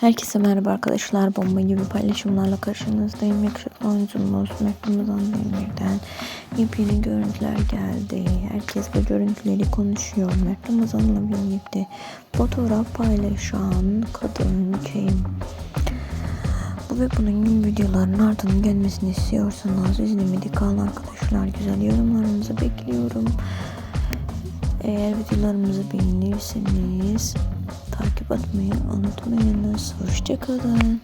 Herkese merhaba arkadaşlar. Bomba gibi paylaşımlarla karşınızdayım. Yakışıklı oyuncumuz Ramazan Demir'den yepyeni görüntüler geldi. Herkes bu görüntüleri konuşuyor. Mert Ramazan'la birlikte fotoğraf paylaşan kadın kim? Bu ve bunun gibi videoların ardının gelmesini istiyorsanız izlemedi kalan arkadaşlar güzel yorumlarınızı bekliyorum. Eğer videolarımızı beğenirseniz takip etmeyi unutmayınız. Hoşçakalın.